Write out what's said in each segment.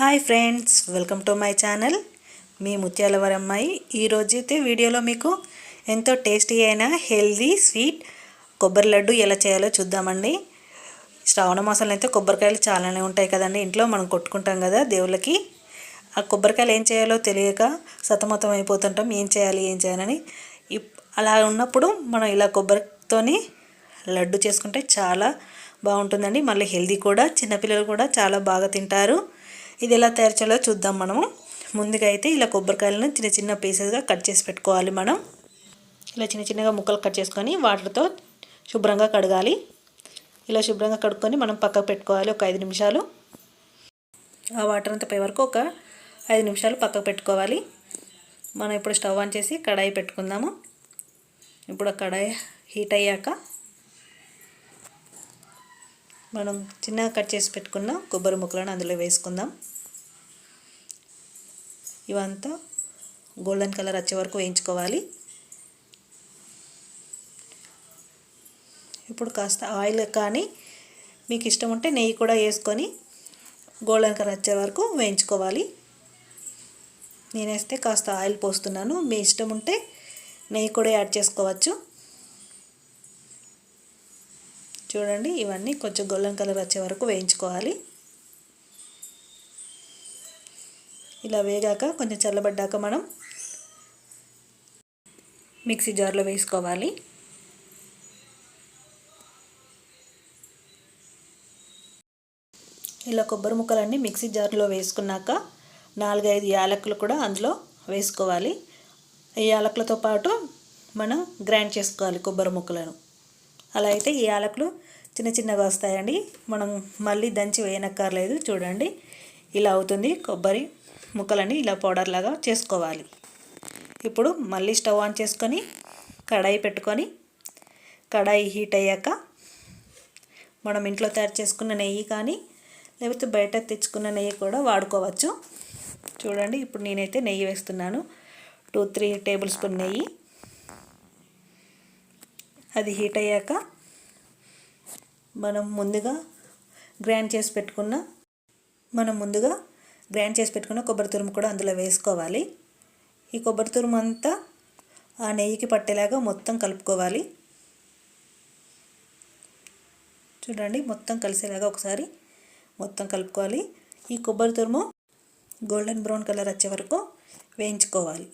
Hi friends welcome to my channel. మీ ముత్యాలవర అమ్మాయి ఈరోజు అయితే వీడియోలో మీకు ఎంతో టేస్టీ అయిన హెల్దీ స్వీట్ కొబ్బరి లడ్డు ఎలా చేయాలో చూద్దామండి. శ్రావణ మాసంలో అయితే కొబ్బరికాయలు చాలానే ఉంటాయి కదండి. ఇంట్లో మనం కొట్టుకుంటాం కదా దేవుళ్ళకి. ఆ కొబ్బరికాయలు ఏం చేయాలో తెలియక సతమతం అయిపోతుంటాం. ఏం చేయాలి ఏం చేయాలని. ఇప్- అలా ఉన్నప్పుడు మనం ఇలా కొబ్బరితోని లడ్డు చేసుకుంటే చాలా బాగుంటుందండి. మళ్ళీ హెల్దీ కూడా చిన్నపిల్లలు కూడా చాలా బాగా తింటారు. ఇది ఎలా తయారు చేయాలో చూద్దాం మనము. ముందుగా అయితే ఇలా కొబ్బరికాయలను చిన్న చిన్న పీసెస్గా కట్ చేసి పెట్టుకోవాలి మనం. ఇలా చిన్న చిన్నగా ముక్కలు కట్ చేసుకొని వాటర్తో శుభ్రంగా కడగాలి. ఇలా శుభ్రంగా కడుక్కొని మనం పక్కకు పెట్టుకోవాలి ఒక ఐదు నిమిషాలు. ఆ వాటర్ అంతా పోయే వరకు ఒక ఐదు నిమిషాలు పక్కకు పెట్టుకోవాలి. మనం ఇప్పుడు స్టవ్ ఆన్ చేసి కడాయి పెట్టుకుందాము. ఇప్పుడు ఆ కడాయి హీట్ అయ్యాక మనం చిన్నగా కట్ చేసి పెట్టుకున్న కొబ్బరి ముక్కలను అందులో వేసుకుందాం. ఇవంతా గోల్డెన్ కలర్ వచ్చే వరకు వేయించుకోవాలి. ఇప్పుడు కాస్త ఆయిల్ కానీ మీకు ఇష్టం ఉంటే నెయ్యి కూడా వేసుకొని గోల్డెన్ కలర్ వచ్చే వరకు వేయించుకోవాలి. నేనేస్తే కాస్త ఆయిల్ పోస్తున్నాను. మీ ఇష్టం ఉంటే నెయ్యి కూడా యాడ్ చేసుకోవచ్చు. చూడండి ఇవన్నీ కొంచెం గొల్లం కలర్ వచ్చే వరకు వేయించుకోవాలి. ఇలా వేగాక కొంచెం చల్లబడ్డాక మనం మిక్సీ జార్లో వేసుకోవాలి. ఇలా కొబ్బరి ముక్కలన్నీ మిక్సీ జార్లో వేసుకున్నాక నాలుగైదు యాలకులు కూడా అందులో వేసుకోవాలి. ఈ యాలకులతో పాటు మనం గ్రైండ్ చేసుకోవాలి కొబ్బరి ముక్కలను. అలా అయితే ఈ యాలకులు చిన్న చిన్నగా వస్తాయండి. మనం మళ్ళీ దంచి వేయనక్కర్లేదు. చూడండి. ఇలా అవుతుంది. కొబ్బరి ముక్కలని ఇలా పౌడర్ లాగా చేసుకోవాలి. ఇప్పుడు మళ్ళీ స్టవ్ ఆన్ చేసుకొని కడాయి పెట్టుకొని కడాయి హీట్ అయ్యాక మనం ఇంట్లో తయారు చేసుకున్న నెయ్యి కానీ లేకపోతే బయట తెచ్చుకున్న నెయ్యి కూడా వాడుకోవచ్చు. చూడండి. ఇప్పుడు నేనైతే నెయ్యి వేస్తున్నాను. టూ త్రీ టేబుల్ స్పూన్ నెయ్యి. అది హీట్ అయ్యాక మనం ముందుగా గ్రైండ్ చేసి పెట్టుకున్న మనం ముందుగా గ్రైండ్ చేసి పెట్టుకున్న కొబ్బరి తురుము కూడా అందులో వేసుకోవాలి. ఈ కొబ్బరి తురుము అంతా ఆ నెయ్యికి పట్టేలాగా మొత్తం కలుపుకోవాలి. చూడండి మొత్తం కలిసేలాగా ఒకసారి మొత్తం కలుపుకోవాలి. ఈ కొబ్బరి తురుము గోల్డెన్ బ్రౌన్ కలర్ వచ్చే వరకు వేయించుకోవాలి.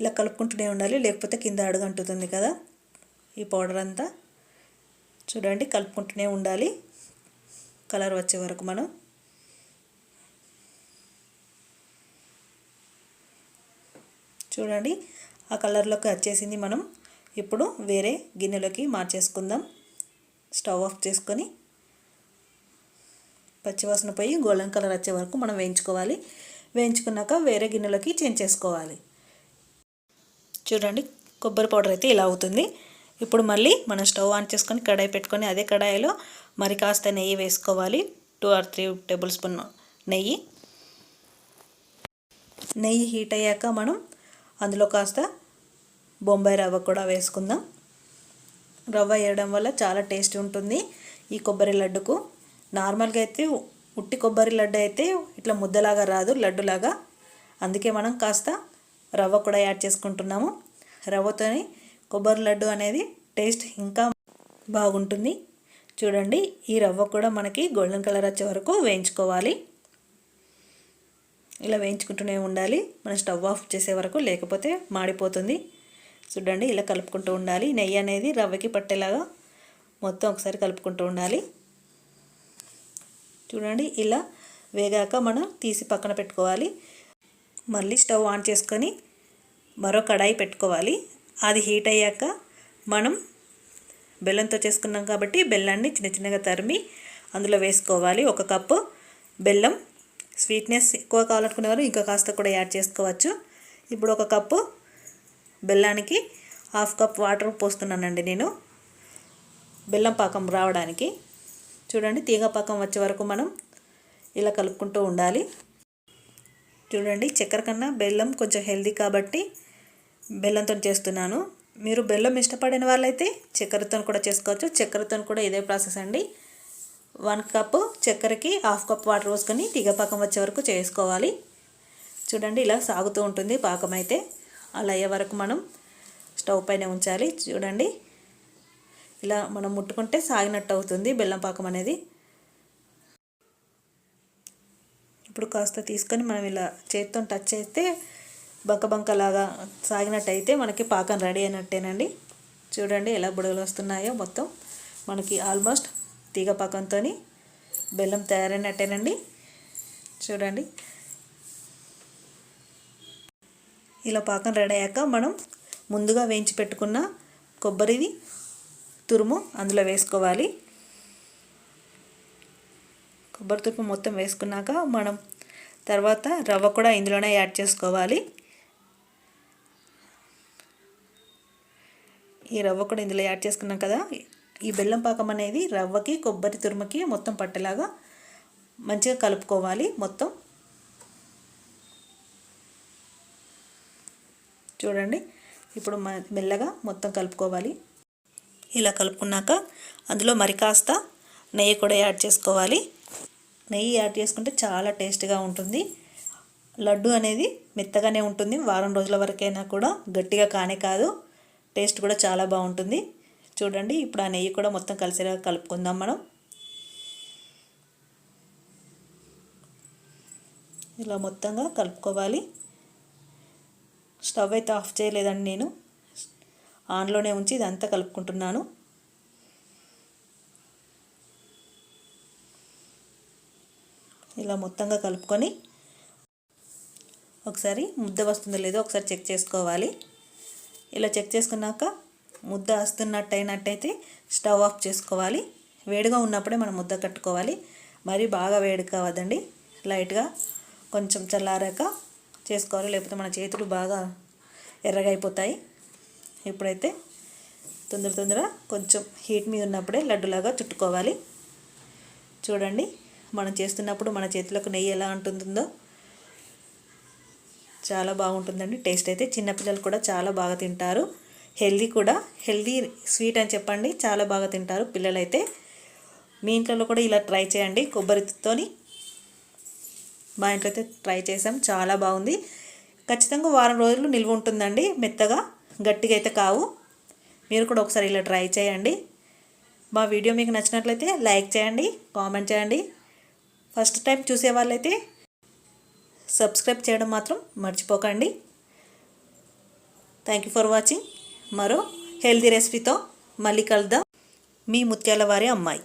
ఇలా కలుపుకుంటూనే ఉండాలి లేకపోతే కింద అడుగంటుతుంది కదా. ఈ పౌడర్ అంతా చూడండి కలుపుకుంటూనే ఉండాలి. కలర్ వచ్చే వరకు మనం. చూడండి ఆ కలర్లోకి వచ్చేసింది మనం. ఇప్పుడు వేరే గిన్నెలోకి మార్చేసుకుందాం. స్టవ్ ఆఫ్ చేసుకొని పచ్చివాసన పోయి గోల్డెన్ కలర్ వచ్చే వరకు మనం వేయించుకోవాలి. వేయించుకున్నాక వేరే గిన్నెలోకి చేంజ్ చేసుకోవాలి. చూడండి కొబ్బరి పౌడర్ అయితే ఇలా అవుతుంది. ఇప్పుడు మళ్ళీ మనం స్టవ్ ఆన్ చేసుకొని కడాయి పెట్టుకొని అదే కడాయిలో మరి కాస్త నెయ్యి వేసుకోవాలి. Two or three tablespoon నెయ్యి. నెయ్యి హీట్ అయ్యాక మనం అందులో కాస్త బొంబాయి రవ్వ కూడా వేసుకుందాం. రవ్వ వేయడం వల్ల చాలా టేస్ట్ ఉంటుంది ఈ కొబ్బరి లడ్డుకు. నార్మల్గా అయితే ఉట్టి కొబ్బరి లడ్డు అయితే ఇట్లా ముద్దలాగా రాదు లడ్డులాగా. అందుకే మనం కాస్త రవ్వ కూడా యాడ్ చేసుకుంటున్నాము. రవ్వతోని కొబ్బరి లడ్డు అనేది టేస్ట్ ఇంకా బాగుంటుంది. చూడండి ఈ రవ్వ కూడా మనకి గోల్డెన్ కలర్ వచ్చే వరకు వేయించుకోవాలి. ఇలా వేయించుకుంటూనే ఉండాలి. మనం స్టవ్ ఆఫ్ చేసే వరకు లేకపోతే మాడిపోతుంది. చూడండి ఇలా కలుపుకుంటూ ఉండాలి. నెయ్యి అనేది రవ్వకి పట్టేలాగా మొత్తం ఒకసారి కలుపుకుంటూ ఉండాలి. చూడండి ఇలా వేగాక మనం తీసి పక్కన పెట్టుకోవాలి. మళ్ళీ స్టవ్ ఆన్ చేసుకొని మరో కడాయి పెట్టుకోవాలి. అది హీట్ అయ్యాక మనం బెల్లంతో చేసుకున్నాం కాబట్టి బెల్లాన్ని చిన్న చిన్నగా తరిమి అందులో వేసుకోవాలి. ఒక కప్పు బెల్లం స్వీట్నెస్ ఎక్కువ కావాలనుకునేవారు ఇంకా కాస్త కూడా యాడ్ చేసుకోవచ్చు. ఇప్పుడు ఒక కప్పు బెల్లానికి హాఫ్ కప్ వాటర్ పోస్తున్నానండి నేను. బెల్లం పాకం రావడానికి. చూడండి తీగ పాకం వచ్చే వరకు మనం ఇలా కలుపుకుంటూ ఉండాలి. చూడండి చక్కెర కన్నా బెల్లం కొంచెం హెల్దీ కాబట్టి బెల్లంతో చేస్తున్నాను. మీరు బెల్లం ఇష్టపడిన వాళ్ళైతే చక్కెరతో కూడా చేసుకోవచ్చు. చక్కెరతో కూడా ఇదే ప్రాసెస్ అండి. వన్ కప్ చక్కెరకి హాఫ్ కప్ వాటర్ పోసుకొని తీగపాకం వచ్చే వరకు చేసుకోవాలి. చూడండి ఇలా సాగుతూ ఉంటుంది పాకం అయితే. అలా అయ్యే వరకు మనం స్టవ్ పైన ఉంచాలి. చూడండి. ఇలా మనం ముట్టుకుంటే సాగినట్టు అవుతుంది బెల్లం పాకం అనేది. ఇప్పుడు కాస్త తీసుకొని మనం ఇలా చేతితో టచ్ చేస్తే బంకబంకలాగా సాగినట్టయితే మనకి పాకం రెడీ అయినట్టేనండి. చూడండి ఎలా బుడగలు వస్తున్నాయో మొత్తం. మనకి ఆల్మోస్ట్ తీగ పాకంతో బెల్లం తయారైనట్టేనండి. చూడండి. ఇలా పాకం రెడీ అయ్యాక మనం ముందుగా వేయించి పెట్టుకున్న కొబ్బరిది తురుము అందులో వేసుకోవాలి. కొబ్బరి తురుము మొత్తం వేసుకున్నాక మనం తర్వాత రవ్వ కూడా ఇందులోనే యాడ్ చేసుకోవాలి. ఈ రవ్వ కూడా ఇందులో యాడ్ చేసుకున్నాం కదా. ఈ బెల్లం పాకం అనేది రవ్వకి కొబ్బరి తురుముకి మొత్తం పట్టేలాగా మంచిగా కలుపుకోవాలి మొత్తం. చూడండి ఇప్పుడు మెల్లగా మొత్తం కలుపుకోవాలి. ఇలా కలుపుకున్నాక అందులో మరి కాస్త నెయ్యి కూడా యాడ్ చేసుకోవాలి. నెయ్యి యాడ్ చేసుకుంటే చాలా టేస్ట్గా ఉంటుంది. లడ్డు అనేది మెత్తగానే ఉంటుంది. వారం రోజుల వరకైనా కూడా గట్టిగా కానే కాదు. టేస్ట్ కూడా చాలా బాగుంటుంది. చూడండి ఇప్పుడు ఆ నెయ్యి కూడా మొత్తం కలిసేలా కలుపుకుందాం మనం. ఇలా మొత్తంగా కలుపుకోవాలి. స్టవ్ అయితే ఆఫ్ చేయలేదండి నేను. ఆన్లోనే ఉంచి ఇదంతా కలుపుకుంటున్నాను. ఇలా మొత్తంగా కలుపుకొని ఒకసారి ముద్ద వస్తుందో లేదో ఒకసారి చెక్ చేసుకోవాలి. ఇలా చెక్ చేసుకున్నాక ముద్ద వస్తున్నట్టు అయినట్టయితే స్టవ్ ఆఫ్ చేసుకోవాలి. వేడిగా ఉన్నప్పుడే మనం ముద్ద కట్టుకోవాలి. మరి బాగా వేడి కావద్దండి. లైట్గా కొంచెం చల్లారాక చేసుకోవాలి. లేకపోతే మన చేతులు బాగా ఎర్రగా అయిపోతాయి ఇప్పుడైతే తొందర తొందర కొంచెం హీట్ మీద ఉన్నప్పుడే లడ్డులాగా చుట్టుకోవాలి. చూడండి మనం చేస్తున్నప్పుడు మన చేతులకు నెయ్యి ఎలా ఉంటుందో. చాలా బాగుంటుందండి. టేస్ట్ అయితే చిన్నపిల్లలు కూడా చాలా బాగా తింటారు. హెల్దీ కూడా. హెల్దీ స్వీట్ అని చెప్పండి. చాలా బాగా తింటారు పిల్లలైతే. మీ ఇంట్లో కూడా ఇలా ట్రై చేయండి. కొబ్బరితోని మా ఇంట్లో అయితే ట్రై చేసాం చాలా బాగుంది. ఖచ్చితంగా వారం రోజులు నిల్వ ఉంటుందండి. మెత్తగా గట్టిగా అయితే కావు. మీరు కూడా ఒకసారి ఇలా ట్రై చేయండి. మా వీడియో మీకు నచ్చినట్లయితే లైక్ చేయండి కామెంట్ చేయండి. ఫస్ట్ టైం చూసే వాళ్ళైతే సబ్స్క్రైబ్ చేయడం మాత్రం మర్చిపోకండి. థ్యాంక్ యూ ఫర్ వాచింగ్ మరో హెల్తీ రెసిపీతో మళ్ళీ కలుద్దాం. మీ ముత్యాల వారి అమ్మాయి.